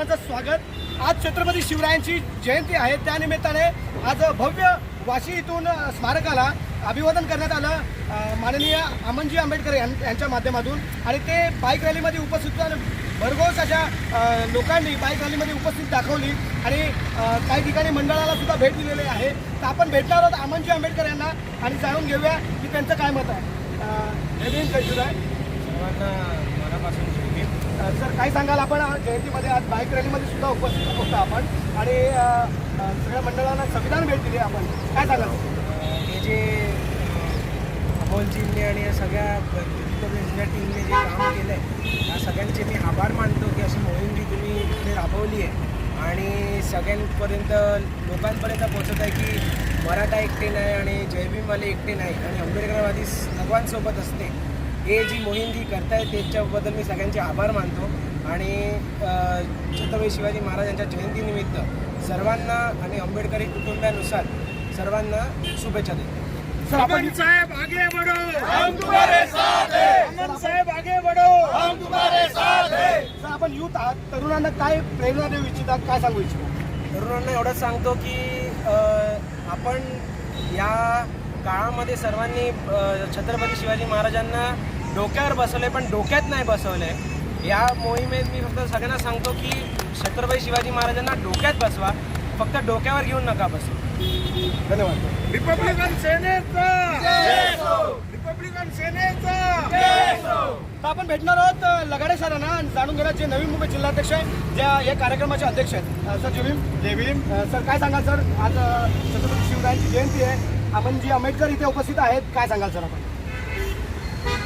सर्वांचं स्वागत. आज छत्रपती शिवरायांची जयंती आहे. त्यानिमित्ताने आज भव्य वाशी इथून स्मारकाला अभिवादन करण्यात आलं. माननीय अमनजी आंबेडकर यां- यांच्या माध्यमातून. आणि ते बाईक रॅलीमध्ये उपस्थित आणि भरघोस अशा लोकांनी बाईक रॅलीमध्ये उपस्थित दाखवली. आणि काही ठिकाणी मंडळाला सुद्धा भेट दिलेली आहे. तर आपण भेटणार आहोत अमनजी आंबेडकर यांना. आणि जाणून घेऊया की त्यांचं काय मत आहे. अ, जय भीम, जय शिवराय सर्वांना मनापासून सर काय सांगाल आपण? आज जयंतीमध्ये आज बाईक रॅलीमध्ये सुद्धा उपस्थित होतो आपण. आणि सगळ्या मंडळांना संविधान भेट दिली आपण. काय सांगाल? हे जे अमोलजींनी आणि या सगळ्या इंडिया टीमने जे काम केलं आहे त्या सगळ्यांचे मी आभार मानतो की अशी मोहीम जी तुम्ही इथे राबवली आहे. आणि सगळ्यांपर्यंत लोकांपर्यंत पोहोचत आहे की मराठा एकटे नाही आणि जयभीमवाले एकटे नाही. आणि आंबेडकरवादी भगवानसोबत असते. हे जी मोहीम जी करतायत त्याच्याबद्दल मी सगळ्यांचे आभार मानतो. आणि छत्रपती शिवाजी महाराजांच्या जयंतीनिमित्त सर्वांना आणि आंबेडकरी कुटुंबानुसार सर्वांना शुभेच्छा देतो. सर आपण साहेब आगे बढ़ो! हम तुम्हारे साथ हैं. अमन साहेब आगे बढ़ो! हम तुम्हारे साथ हैं. सर आपण युथ आहात. तरुणांना काय प्रेरणा देऊ इच्छिता? काय सांगू इच्छिता? तरुणांना एवढंच सांगतो की आपण या काळामध्ये सर्वांनी छत्रपती शिवाजी महाराजांना डोक्यावर बसवले पण डोक्यात नाही बसवले. या मोहिमेत मी फक्त सगळ्यांना सांगतो की छत्रपती शिवाजी महाराजांना डोक्यात बसवा. फक्त डोक्यावर घेऊन नका बसवा धन्यवाद. रिपब्लिकन सेनेचा! रिपब्लिकन सेनेचा! तर आपण भेटणार आहोत लगाडे सरांना आणि जाणून घेणार जे नवी मुंबई जिल्हाध्यक्ष आहे ज्या या कार्यक्रमाचे अध्यक्ष आहेत. सर जय भीम. सर काय सांगाल सर? आज छत्रपती शिवरायांची जयंती आहे. आपण जी आंबेडकर इथे उपस्थित आहेत काय सांगाल सर आपण?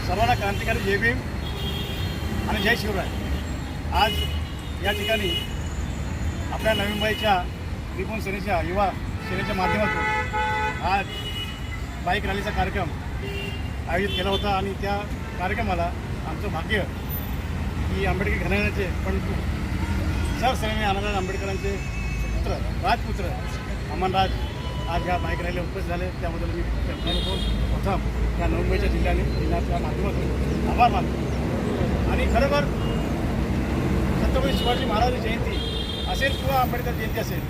सर्वांना क्रांतिकारी जय भीम आणि जय शिवराय. आज या ठिकाणी आपल्या नवी मुंबईच्या रिपन सेनेच्या युवा सेनेच्या माध्यमातून आज बाईक रॅलीचा कार्यक्रम आयोजित केला होता आणि त्या कार्यक्रमाला आमचं भाग्य की आंबेडकर घराण्याचे पण सरसरणे आनंदराज आंबेडकरांचे पुत्र राजपुत्र अमनराज आज ह्या बाईक रॅलीला उपस्थित झाले. त्याबद्दल मी त्यांच्याकडून प्रथम या मुंबईच्या जिल्ह्याने जिल्ह्याच्या माध्यमातून आभार मानतो. आणि खरोखर छत्रपती शिवाजी महाराज जयंती असेल किंवा आंबेडकर जयंती असेल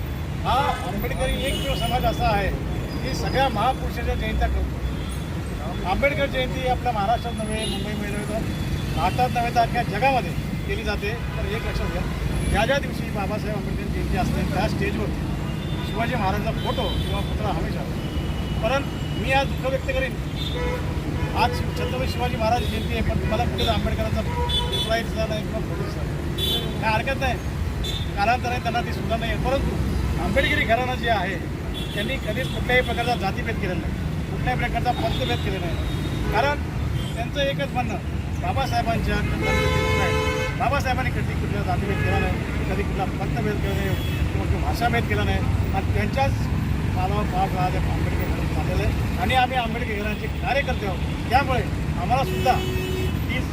हा आंबेडकरी एकमेव समाज असा आहे की सगळ्या महापुरुषाच्या जयंत्या करतो. आंबेडकर जयंती आपल्या महाराष्ट्रात नव्हे मुंबईमध्ये नव्हे तर भारतात नव्हे तर अख्ख्या जगामध्ये केली जाते. तर एक लक्षात घ्या. ज्या ज्या दिवशी बाबासाहेब आंबेडकर जयंती असते त्या स्टेजवर शिवाजी महाराजांचा फोटो किंवा पुतळा हमेशा. परंतु मी आज दुःख व्यक्त करेन. आज छत्रपती शिवाजी महाराज जयंती आहे पण मला कुठेच आंबेडकरांचा पुतळा दिसला नाही किंवा फोटो दिसला काय हरकत नाही. कालांतराने त्यांना ती सुद्धा नाही आहे. परंतु आंबेडकरी घराणं जे आहे त्यांनी कधीच कुठल्याही प्रकारचा जातीभेद केलेला नाही. कुठल्याही प्रकारचा पंतभेद केलेला नाही. कारण त्यांचं एकच म्हणणं बाबासाहेबांच्या बाबासाहेबांनी कधी कुठला जातीभेद केला नाही कधी कुठला पंतभेद केला नाही. मुख्यमंत्री भाषाभेद केला नाही. आणि त्यांच्याच पालावर पाप राहते आंबेडकर घराण्यात झालेलं. आहे आणि आम्ही आंबेडकरांचे कार्यकर्ते आहोत. त्यामुळे आम्हाला सुद्धा हीच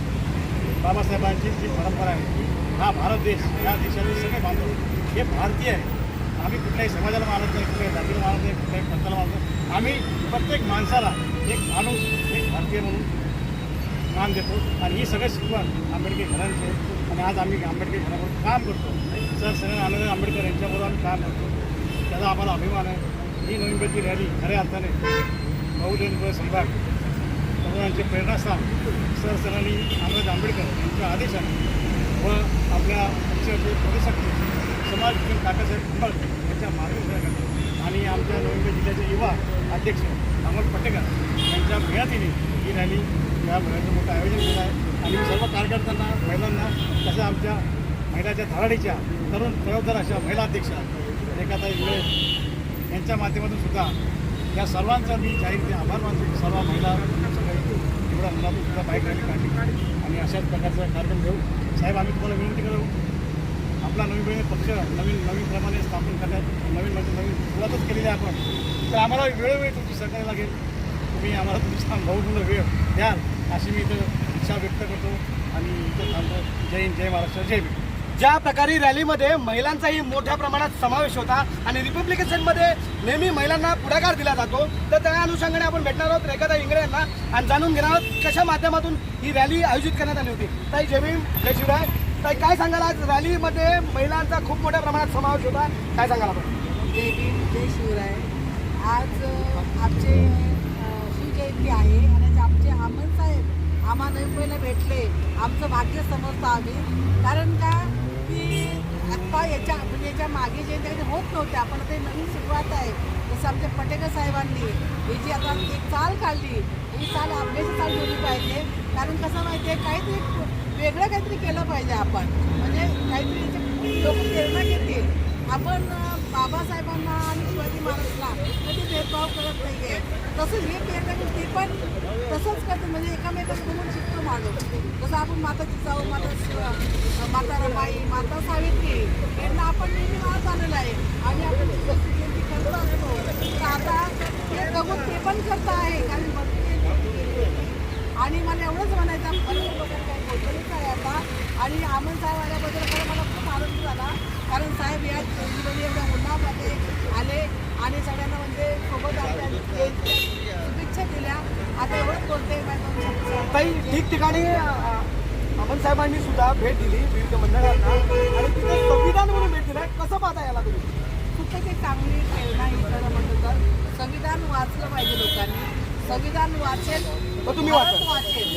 बाबासाहेबांची जी परंपरा आहे हा भारत देश या देशातील सगळे बांधव हे भारतीय आहे. आम्ही कुठल्याही समाजाला मानत नाही कुठल्याही जातीला मानत नाही कुठल्याही पंथाला मानत नाही. आम्ही प्रत्येक माणसाला एक माणूस एक भारतीय म्हणून मान देतो. आणि ही सगळं शिकवण आंबेडकर घरांचे. आणि आज आम्ही आंबेडकर घराबरोबर काम करतो. सर सगळ्या आनंद आंबेडकर यांच्याबरोबर आम्ही काम करतो. त्याचा आम्हाला अभिमान आहे. ही नोव्हेंबरची रॅली खऱ्या अर्थाने. बहुजन सम्राट तरुणांचे प्रेरणास्थान. सर सरांनी आमदार आंबेडकर यांच्या आदेशाने व आपल्या पक्षाचे प्रदेशाध्यक्ष समाज विकास काकासाहेब निंबाळकर यांच्या मार्गदर्शनाखाली आणि आमच्या नोव्हेंबर जिल्ह्याचे युवा अध्यक्ष अमोल पटेकर यांच्या मेहनतीने ही रॅली या मेळ्याचं मोठं आयोजन केलं आहे. आणि मी सर्व कार्यकर्त्यांना महिलांना तसं आमच्या महिलाच्या धडाडीच्या तरुण जबाबदार अशा महिला अध्यक्षा रेखाता इंगळे यांच्या माध्यमातून सुद्धा या सर्वांचा मी जाहीर आभार मानतो की सर्व महिला सगळे एवढ्या मुलातून सुद्धा बाईक रॅली काढली. आणि अशाच प्रकारचा कार्यक्रम घेऊ साहेब आम्ही तुम्हाला विनंती करू आपला नवीन नवीन पक्ष नवीन नवीन प्रमाणे स्थापन करण्यात नवीन म्हणजे नवीन सुरुवातच केलेली आहे आपण. तर आम्हाला वेळोवेळी तुमची सहकार्य लागेल. तुम्ही आम्हाला तुमचा भाऊपूर्ण वेळ द्याल अशी मी इथं इच्छा व्यक्त करतो आणि इथं थांबतो. जय हिंद जय महाराष्ट्र जय भीम ज्या प्रकारे रॅलीमध्ये महिलांचाही मोठ्या प्रमाणात समावेश होता आणि रिपब्लिकेशनमध्ये नेहमी महिलांना पुढाकार दिला जातो तर त्या अनुषंगाने आपण भेटणार आहोत रेखादा इंगळे यांना आणि जाणून घेणार आहोत कशा माध्यमातून ही रॅली आयोजित करण्यात आली होती. ताई जय जय शिवराय. ताई काय सांगाल आज? रॅलीमध्ये महिलांचा खूप मोठ्या प्रमाणात समावेश होता. काय सांगाल आपण? जय भीम जय शिवराय. आज आमचे अ, आहे आणि आमचे आमन साहेब आम्हा नवीन भेटले. आमचं भाग्य समजतो आम्ही. कारण का? की आत्ता याच्या म्हणजे याच्या मागे जे काही होत नव्हते आपण ते नवीन सुरुवात आहे. जसं आमच्या पटेकर साहेबांनी ही जी आता एक चाल काढली ही चाल आपल्याची चाल ठेवली पाहिजे. कारण कसं माहिती आहे काहीतरी वेगळं काहीतरी केलं पाहिजे आपण. म्हणजे काहीतरी लोक प्रेरणा घेतील. आपण बाबासाहेबांना आणि शिवाजी महाराजला कधी भेदभाव करत नाही आहे तसंच हे केलं घेऊन ते पण तसंच करतो म्हणजे एकामेकाला बघून शिकतो माणूस. जसं आपण माता जिजाऊ माता शिव माता रमाई माता सावित्री यांना आपण नेहमी नाव आलेलं आहे. आणि आपण ती जशी जयंती करत असतो. तर आता ते बघून ते पण करत आहे. कारण आणि मला एवढंच म्हणायचं आपण काही बोललेलंच आहे आता. आणि आमन साहेब आल्याबद्दल खरं मला खूप आनंद झाला. कारण साहेब या एवढ्या उन्हामध्ये आले आणि सगळ्यांना म्हणजे सोबत आले आणि जयंतीला शुभेच्छा दिल्या ताई ठिकठिकाणी अमन साहेबांनी सुद्धा भेट दिली विविध मंडळांना. आणि तिथे संविधान म्हणून भेट दिलाय कसं पाहता याला तुम्ही? खूप एक चांगली प्रेरणा खरं म्हटलं तर संविधान वाचलं पाहिजे लोकांनी. संविधान वाचेल तुम्ही. वाचेल.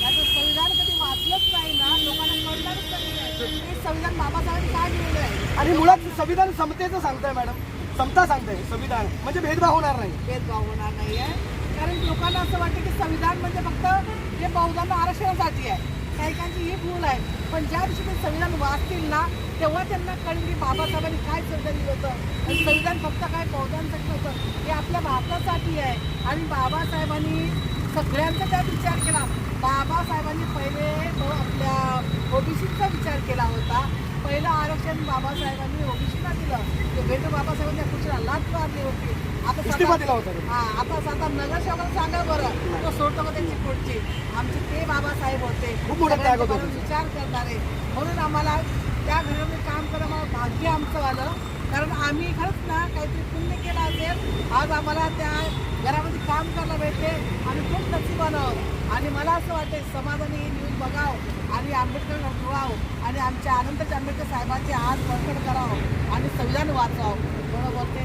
त्याचं संविधान कधी वाचलंच नाही ना लोकांना कळणारच नाही. संविधान बाबासाहेबांनी काय दिलेलं आहे आणि मुळात संविधान समतेचं सांगताय मॅडम. समता सांगताय संविधान. म्हणजे भेदभाव होणार नाही. भेदभाव होणार नाही आहे कारण लोकांना असं वाटतं की संविधान म्हणजे फक्त हे बहुधांना आरक्षणासाठी आहे काहीकांची ही भूल आहे. पण ज्या दिवशी ते संविधान वाचतील ना तेव्हा त्यांना कळेल की बाबासाहेबांनी काय संविधान दिलं होतं. आणि संविधान फक्त काय बहुधांसाठी होतं हे आपल्या भारतासाठी आहे. आणि बाबासाहेबांनी सगळ्यांचा त्यात विचार केला. बाबासाहेबांनी पहिले आपल्या ओबीसीचा विचार केला होता. पहिलं आरक्षण बाबासाहेबांनी ओबीसीला दिलं. ते भेटू बाबासाहेबांनी खुशीला लाच मारली होती. इस्तिफा दिला होता तो. हा आता आता नगरसेवकाला सांगा बरं. तो सोडतो का त्यांची पुढची? आमचे ते बाबासाहेब होते. खूप मोठा त्याग होता. विचार करणारे. म्हणून आम्हाला त्या घरामध्ये काम करणं मला भाग्य आमचं आलं. कारण आम्ही खरंच ना काहीतरी पुण्य केलं असेल आज आम्हाला त्या घरामध्ये काम करायला भेटते आणि खूप नशिबानं आहोत. आणि मला असं वाटतं समाजाने ही न्यूज बघावं आणि आंबेडकर जुळावं आणि आमच्या अनंत आंबेडकर साहेबांचे हात बळकट करावं आणि संविधान वाचावं. म्हणून बोलते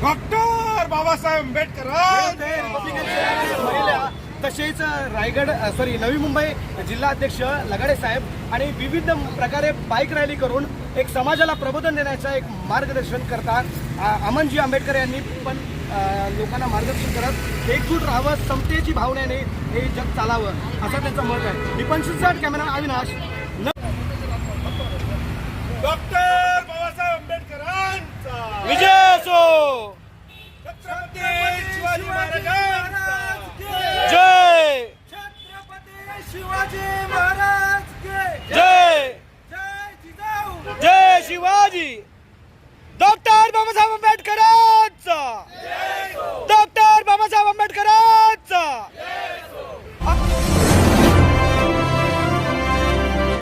डॉक्टर बाबासाहेब आंबेडकर तसेच रायगड सॉरी नवी मुंबई जिल्हा अध्यक्ष लगाडे साहेब आणि विविध प्रकारे बाईक रॅली करून एक समाजाला प्रबोधन देण्याचं एक मार्गदर्शन करता आ- अमनजी आंबेडकर यांनी पण लोकांना मार्गदर्शन करत एकजूट राहावं समतेची भावनेने हे जग चालावं असं त्यांचं मत आहे. दीपंशीसाठी कॅमेरा अविनाश. न- डॉक्टर विजय असो छत्रपती शिवाजी महाराजांचा